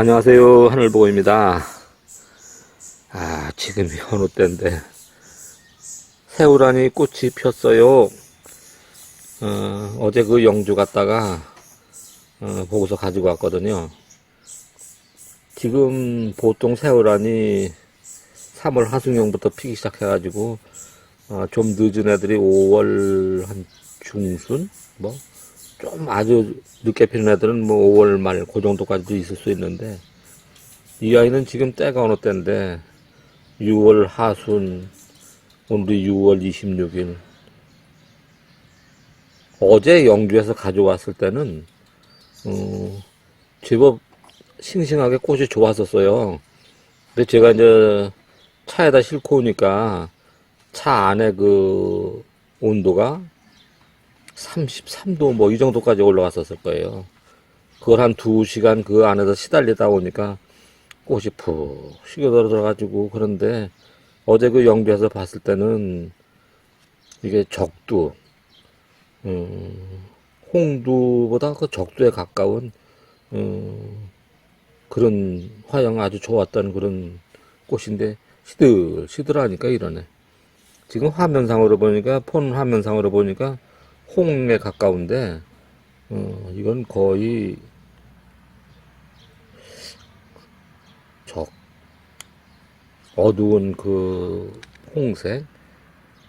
안녕하세요. 하늘보고입니다. 아, 지금 현우 때인데, 새우란이 꽃이 폈어요. 어, 어제 그 영주 갔다가, 어, 보고서 가지고 왔거든요. 지금 보통 새우란이 3월 하순경부터 피기 시작해 가지고, 어, 좀 늦은 애들이 5월 한 중순? 뭐, 좀 아주 늦게 피는 애들은 뭐 5월 말 그 정도까지도 있을 수 있는데 이 아이는 지금 때가 어느 때인데 6월 하순 오늘이 6월 26일 어제 영주에서 가져왔을 때는 어, 제법 싱싱하게 꽃이 좋았었어요. 근데 제가 이제 차에다 싣고 오니까 차 안에 그 온도가 33도 뭐 이 정도까지 올라갔었을 거예요. 그걸 한 두 시간 그 안에서 시달리다 보니까 꽃이 푹 식어들어가지고 그런데 어제 그 영주에서 봤을 때는 이게 적두, 음, 홍두보다 그 적두에 가까운 음, 그런 화형 아주 좋았던 그런 꽃인데 시들 시들하니까 이러네. 지금 화면상으로 보니까 폰 화면상으로 보니까 홍에 가까운데 어, 이건 거의 적 어두운 그 홍색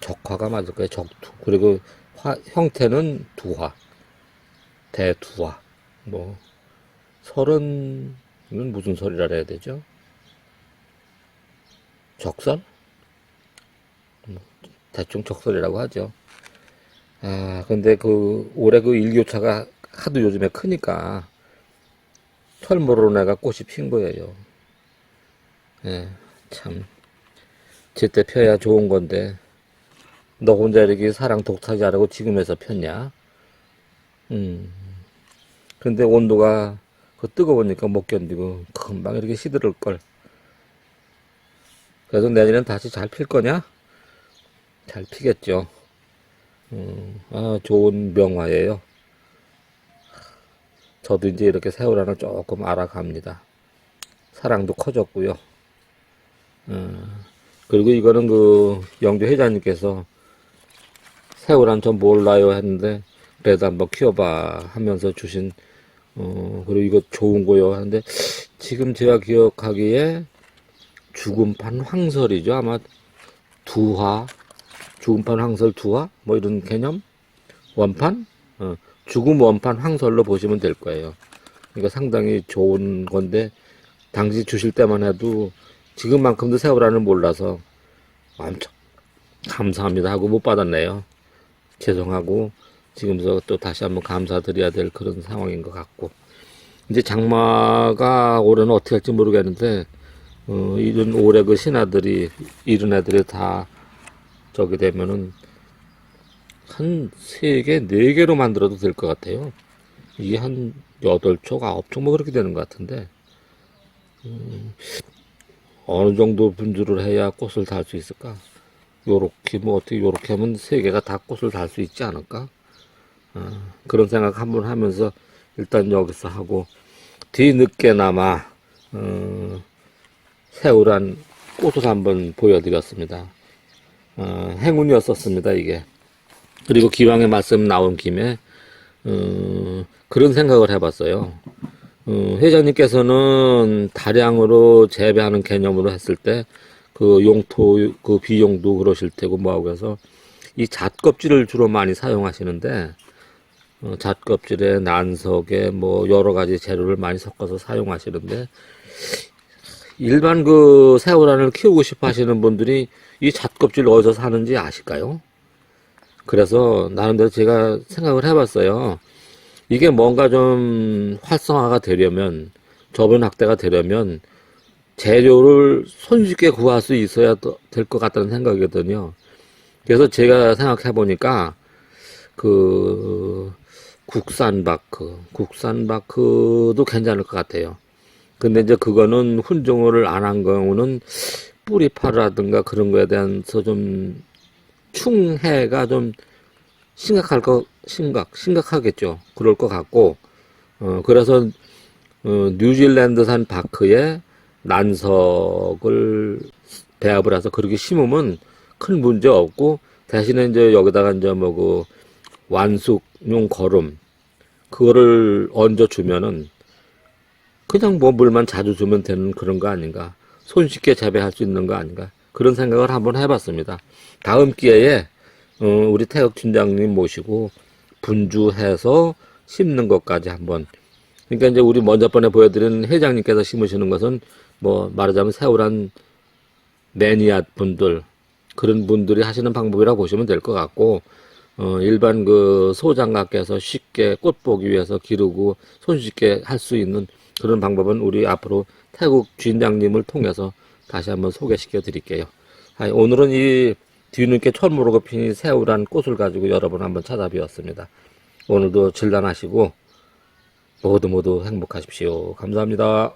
적화가 맞을 거예요 적두 그리고 화, 형태는 두화 대두화. 뭐 설은 무슨 설이라 해야 되죠? 적설? 뭐, 대충 적설이라고 하죠 아, 근데 그, 올해 그 일교차가 하도 요즘에 크니까, 철모로 내가 꽃이 핀 거예요. 예, 참. 제때 펴야 좋은 건데, 너 혼자 이렇게 사랑 독타지 하라고 지금에서 폈냐? 음. 근데 온도가 그 뜨거우니까 못 견디고, 금방 이렇게 시들을 걸. 그래서 내년엔 다시 잘 필 거냐? 잘 피겠죠. 음, 아, 좋은 명화예요. 저도 이제 이렇게 세월하나 조금 알아갑니다. 사랑도 커졌고요. 음, 그리고 이거는 그 영주 회장님께서 세월한 전 몰라요 했는데 그래도 한번 키워봐 하면서 주신 어, 그리고 이거 좋은 거요 하는데 지금 제가 기억하기에 죽음판 황설이죠 아마 두화 죽음판 황설 두화 뭐 이런 개념 원판 어, 죽음 원판 황설로 보시면 될 거예요. 그러니까 상당히 좋은 건데 당시 주실 때만 해도 지금만큼도 세월안을 몰라서 엄청 감사합니다 하고 못 받았네요. 죄송하고 지금서 또 다시 한번 감사드려야 될 그런 상황인 것 같고 이제 장마가 올해는 어떻게 할지 모르겠는데 어, 이런 올해 그 신하들이 이런 애들이 다 저기 되면은 한 세 개, 네 개로 만들어도 될 것 같아요. 이게 한 여덟 촉, 아홉 촉뭐 그렇게 되는 것 같은데 음, 어느 정도 분주를 해야 꽃을 달 수 있을까? 요렇게 뭐 어떻게 요렇게 하면 세 개가 다 꽃을 달 수 있지 않을까? 어, 그런 생각 한번 하면서 일단 여기서 하고 뒤늦게나마 어, 새우란 꽃을 한번 보여드렸습니다. 어, 행운이었었습니다, 이게. 그리고 기왕의 말씀 나온 김에, 어, 그런 생각을 해봤어요. 어, 회장님께서는 다량으로 재배하는 개념으로 했을 때, 그 용토, 그 비용도 그러실 테고 뭐하고 해서, 이 잣껍질을 주로 많이 사용하시는데, 어, 잣껍질에 난석에 뭐 여러 가지 재료를 많이 섞어서 사용하시는데, 일반 그 새우란을 키우고 싶어 하시는 분들이 이 잣껍질 어디서 사는지 아실까요? 그래서 나름대로 제가 생각을 해봤어요. 이게 뭔가 좀 활성화가 되려면, 저변 확대가 되려면, 재료를 손쉽게 구할 수 있어야 될 것 같다는 생각이거든요. 그래서 제가 생각해 보니까, 그, 국산 바크, 국산 바크도 괜찮을 것 같아요. 근데 이제 그거는 훈종을 안 한 경우는 뿌리파라든가 그런 거에 대해서 좀 충해가 좀 심각할 거 심각 심각하겠죠. 그럴 것 같고 어 그래서 어, 뉴질랜드산 바크에 난석을 배합을 해서 그렇게 심으면 큰 문제 없고 대신에 이제 여기다가 이제 뭐 그 완숙용 거름 그거를 얹어 주면은 그냥 뭐 물만 자주 주면 되는 그런 거 아닌가? 손쉽게 재배할 수 있는 거 아닌가? 그런 생각을 한번 해봤습니다. 다음 기회에 어, 우리 태극 팀장님 모시고 분주해서 심는 것까지 한번. 그러니까 이제 우리 먼저 번에 보여드린 회장님께서 심으시는 것은 뭐 말하자면 새우란 매니아 분들 그런 분들이 하시는 방법이라고 보시면 될 것 같고 어, 일반 그 소장가께서 쉽게 꽃 보기 위해서 기르고 손쉽게 할 수 있는 그런 방법은 우리 앞으로 태국 주인장님을 통해서 다시 한번 소개시켜 드릴게요. 아, 오늘은 이 뒤늦게 철모로고 핀이 새우란 꽃을 가지고 여러분 한번 찾아뵈었습니다. 오늘도 질란하시고 모두 모두 행복하십시오. 감사합니다.